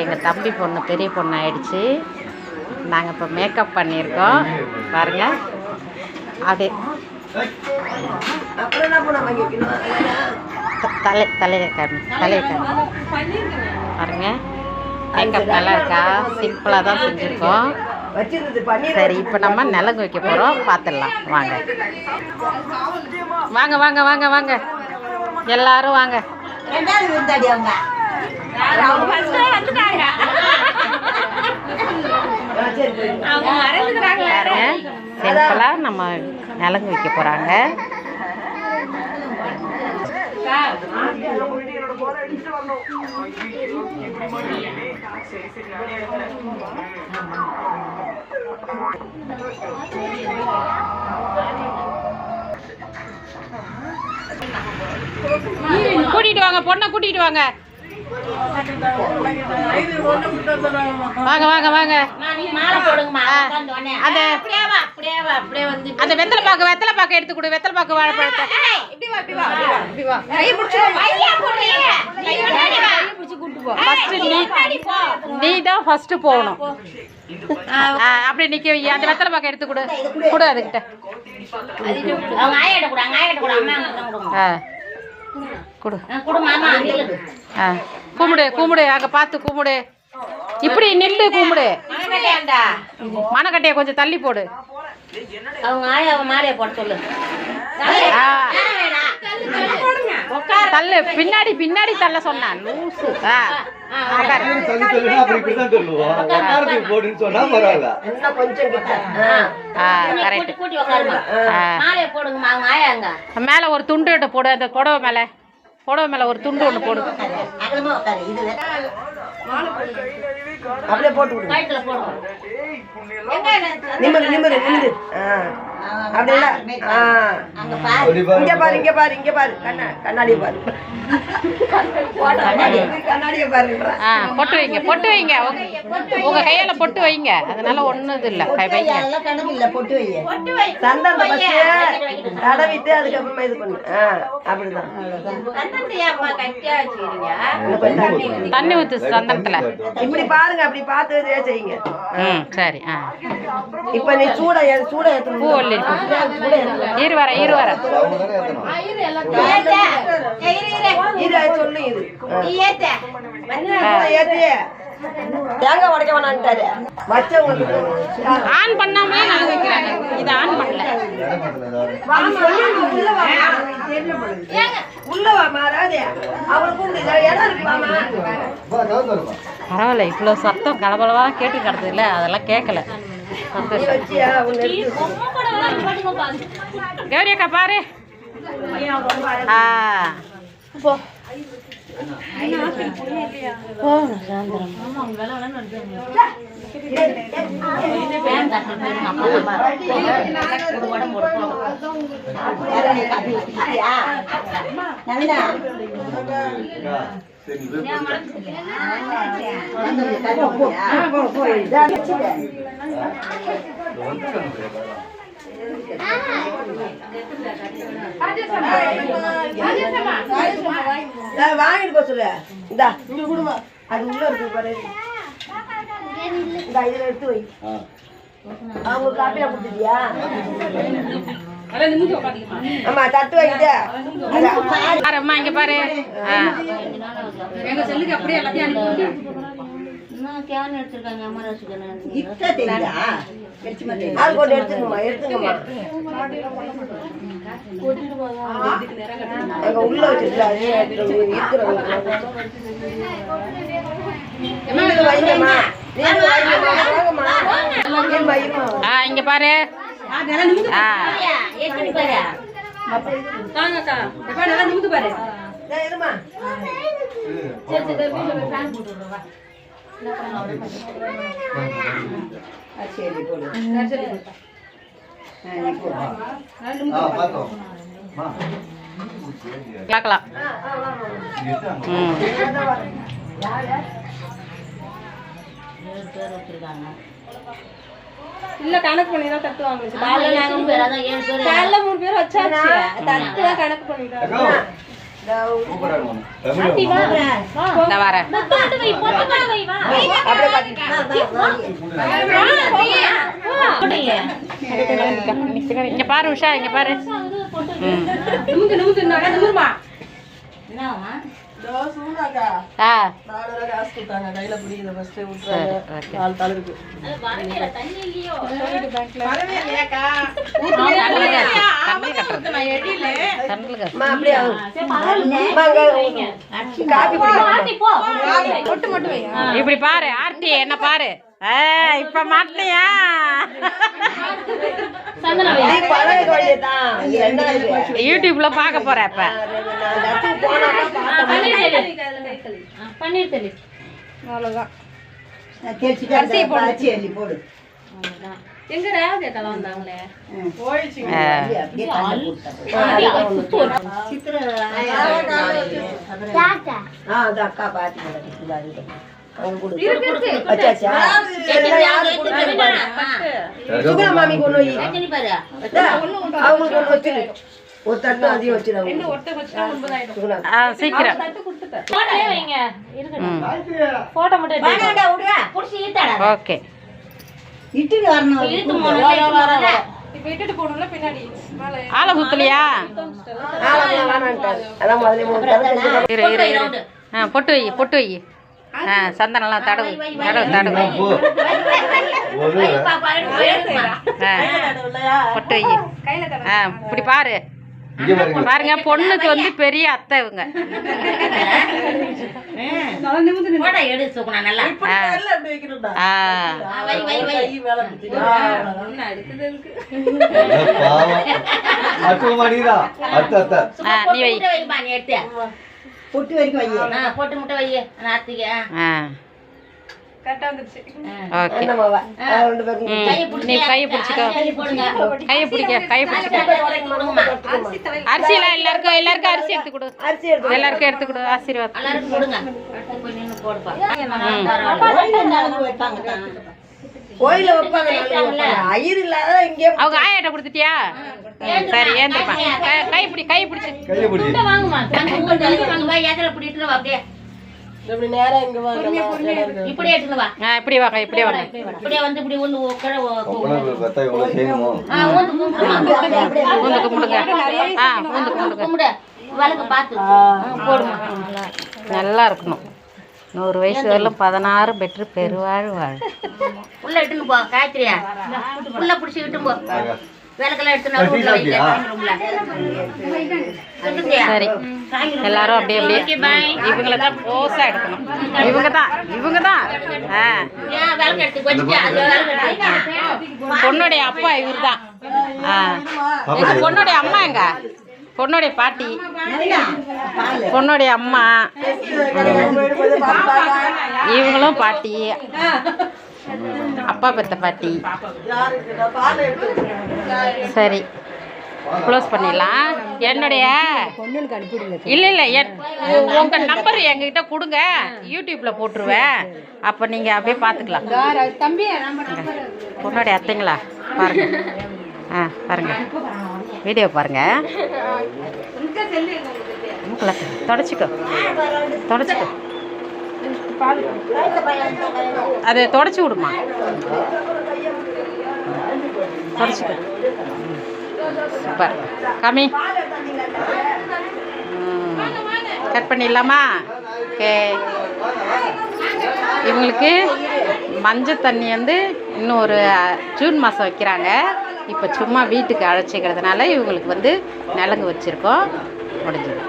எங்கள் தம்பி பொண்ணு பெரிய பொண்ணு ஆயிடுச்சு. நாங்கள் இப்போ மேக்கப் பண்ணியிருக்கோம். பாருங்க. அது. தலை தலையை காமி தலையை காமி பாருங்க. மேக்கப் நல்லா இருக்கா? சிம்பிளாக தான் செஞ்சுருக்கோம். சரி இப்போ நம்ம நிலங்கு வைக்க போகிறோம் பார்த்துடலாம் வாங்க. வாங்க வாங்க வாங்க வாங்க. எல்லாரும் வாங்க. சிம்பிளாக நம்ம நிலங்கு வைக்க போகிறாங்க கூட்டிட்டு வாங்க பொண்ணை கூட்டிட்டு வாங்க. வாங்க வாங்க வாங்க. அந்த அந்த வெத்தலை பாக்கு வெத்தலை பாக்கு எடுத்து கொடு வெத்தலை பாக்கு வாழைப்பழத்தை. நீ நீ தான் ஃபர்ஸ்ட் போகணும். ஆ, அப்படியே நிக்க வை அந்த வெத்தலை பாக்கு எடுத்து கொடு. கொடு அதுக்கிட்ட. கொடு. ஆ கும்பிடு கும்பிடு. அங்கே பார்த்து கும்பிடு. இப்படி நில்லு கும்பிடு. மனக்கட்டையை? கொஞ்சம் தள்ளி போடு. அவங்க ஆயா மாலையை போட சொல்லு. தள்ளு. பின்னாடி பின்னாடி தள்ள லூசு. சொன்னா அங்க மேலே ஒரு துண்டு ஒன்று போடு. அந்த புடவை மேலே. புடவை மேலே ஒரு துண்டு ஒன்று போடு. அப்படியே போட்டு விடுங்க. கழுத்துல போடுங்க நிமிரு நிமிரு நிமிரு. ஆ. அப்படியே ஆ. அங்க பாரு. அப்படி இங்க பாரு பாரு இங்க பாரு இங்க பாரு. கண்ணா கண்ணாடியை பாரு. கண்ணாடியை பாருன்றா ஆ பொட்டு வைங்க பொட்டு வைங்க. உங்க- கையால பொட்டு வைங்க. அதனால ஒன்றும் இது இல்லை. கை வைங்க. இல்ல பொட்டு வை சந்தனம் ஃபர்ஸ்ட் தடவிட்டு அதுக்கப்புறமா இது பண்ணு. ஆ அப்படிதான். தண்ணி ஊத்து சந்தனத்துல. இப்படி பாருங்க அப்படி பார்த்து இதே செய்யுங்க. ம் சரி ஆ. இப்ப நீ சூட சூட பூ ஏத்தணும். இரு. வரேன் இரு அது சொல்லு இது தேங்காய் உடைக்க வேணான்ட்டாரு. வச்சவங்களுக்கு ஆன் பண்ணாமலே நலங்கு வைக்கிறாங்க. இதை ஆன் பண்ணல? உள்ள வாமா. ராதே அவளுக்கு இடம் இருக்கு வாமா. வா, நான் தருவா. பரவாயில்ல இவ்வளோ சத்தம் கலபலவாக கேட்டு கிடக்குது. இல்லை அதெல்லாம் கேட்கல கௌரி அக்கா பாரு. ஆ. போ ஒரு போகும் நவீனா போய் வாங்கிட்டு போ சொல்லு. இந்தா இங்க கொடுமா. அது உள்ள இருக்கு பாரு. இந்தா இதுல எடுத்து வை. ஆ. அவங்களுக்கு காப்பியா கொடுத்துட்டியா? ஆமா தட்டு வைக்கிட்டு அம்மா இங்க பாரு. அம்மா கொண்டு எடுத்துக்கோமா எடுத்துக்கோமா அங்க உள்ள ஆ இங்க பாரு பாரு பேர் வச்சிருக்காங்க இல்ல கணக்கு பண்ணி தான் தட்டு வாங்குச்சு காலைல மூணு பேர் வச்சாச்சு. தட்டு கணக்கு பண்ணிட்டோம் இங்க பாரு உஷா இங்க பாரு. ஆ இப்படி பாரு ஆர்த்தி என்ன பாரு ஆ இப்ப மாட்டியா யூடியூப்ல பார்க்க போறேன் இப்ப. பன்னீர் தெளி அவ்வளவுதான். போடு. எங்க ரேவதி வந்தாங்களே? அக்கா பாத்தி அவங்க கொடு வச்சாச்சா? எல்லாம் யாரு கொடுத்தாங்க பாரு. சுகுணா மாமி கொண்டு போய் பாரு அத்தா, அவங்களுக்கு ஒன்று வச்சிரு. ஒரு தட்டு அதையும் வச்சிரு ஒட்ட வச்சா ஒன்பதாயிரம். சுகுணா. ஆ, சீக்கிரம். போட்டோவே வைங்க இருக்கட்டும் போட்டோ மட்டும் எடுத்து புடிச்சு இழுத்தாடா. ஓகே. இட்டுக்கு வரணும் இழுத்து போனோம்ல இப்ப இட்டுட்டு போகணும்ல பின்னாடி. மேல. ஆளை சுத்தலையா? ஆளாங்கலாம் வேணான்ட்டாரு. அதான் முதல்ல மூணு தடவை செஞ்சு இரு இரு இரு. ஆ பொட்டு வை பொட்டு வை ஆ சந்தனம்லாம் தடவு. தடவு தடவு. ஆ. பொட்டு வை. ஆ இப்படி பாரு. இங்க பாருங்க. பாருங்க பொண்ணுக்கு வந்து பெரிய அத்தை இவங்க. நீ வை. பொட்டு வரைக்கும் வை ஆ போட்டு முட்டை வை நாத்திக்கு ஆ. அரிசிலாம் எல்லாருக்கும் எல்லாருக்கும் அரிசி எடுத்து கொடு. அரிசி எடுத்து எல்லாருக்கும் எடுத்து கொடு. ஆசீர்வாதம் கோயில வைப்பாங்க. ஐயர் இல்லாத இங்கே அவங்க ஆயாட்ட கொடுத்துட்டியா? சரி ஏந்திரப்பா கை- கை பிடி கை பிடிச்சி. கையை பிடி வாங்குமா? தங்க உங்கள்கிட்ட இருக்கு, வாங்க வா ஏத்துல பிடிட்டு வா அப்படியே. இப்படி நேரா இங்க வா இப்படி வாங்க இப்படி வாங்க இப்படியே வந்து இப்படி இவ்வளவு செய்யணுமோ ஆ கும்பிடுமா ஊந்து கும்பிடுங்க. ஆ ஊந்து கும்பிடுங்க. கும்பிடு. போடுமா. நல்லா இருக்கணும். நூறு வயசு வரலும் பதினாறு பெற்று பெருவாழ் வாழ். உள்ள எடுத்துன்னு போ காயத்ரியா உள்ள பிடிச்சி இட்டுன்னு போ. சரி. எல்லாரும் அப்படியே அப்படியே இவங்களை தான் க்ளோஸாக எடுக்கணும். இவங்க தான் இவங்க தான். பொண்ணுடைய அப்பா இவர் தான் பொண்ணுடைய அம்மா எங்க? பொண்ணுடைய பாட்டி. பொண்ணுடைய அம்மா. இவங்களும் பாட்டி. அப்பா பெத்த பாட்டி. சரி. க்ளோஸ் பண்ணிடலாம். என்னுடைய? இல்லை இல்லை என் உ- உங்க நம்பர் எங்ககிட்ட கொடுங்க. யூடியூப்ல போட்டுருவேன். அப்போ நீங்க அப்படியே பார்த்துக்கலாம் தம்பி பொண்ணோடைய அத்தைங்களா? பாருங்க. ஆ பாருங்க. வீடியோ பாருங்க. மூக்கில் தொடச்சிக்கோ. தொடச்சிக்கோ. அதை தொடச்சி விடுமா? தொடச்சிக்கோ. சூப்பர். கம்மி கட் பண்ணிடலாமா? ஓகே. இவங்களுக்கு மஞ்சள் தண்ணி வந்து இன்னும் ஒரு ஜூன் மாதம் வைக்கிறாங்க. இப்போ சும்மா வீட்டுக்கு அழைச்சிக்கிறதுனால இவங்களுக்கு வந்து நலங்கு வச்சுருக்கோம். முடிஞ்சது.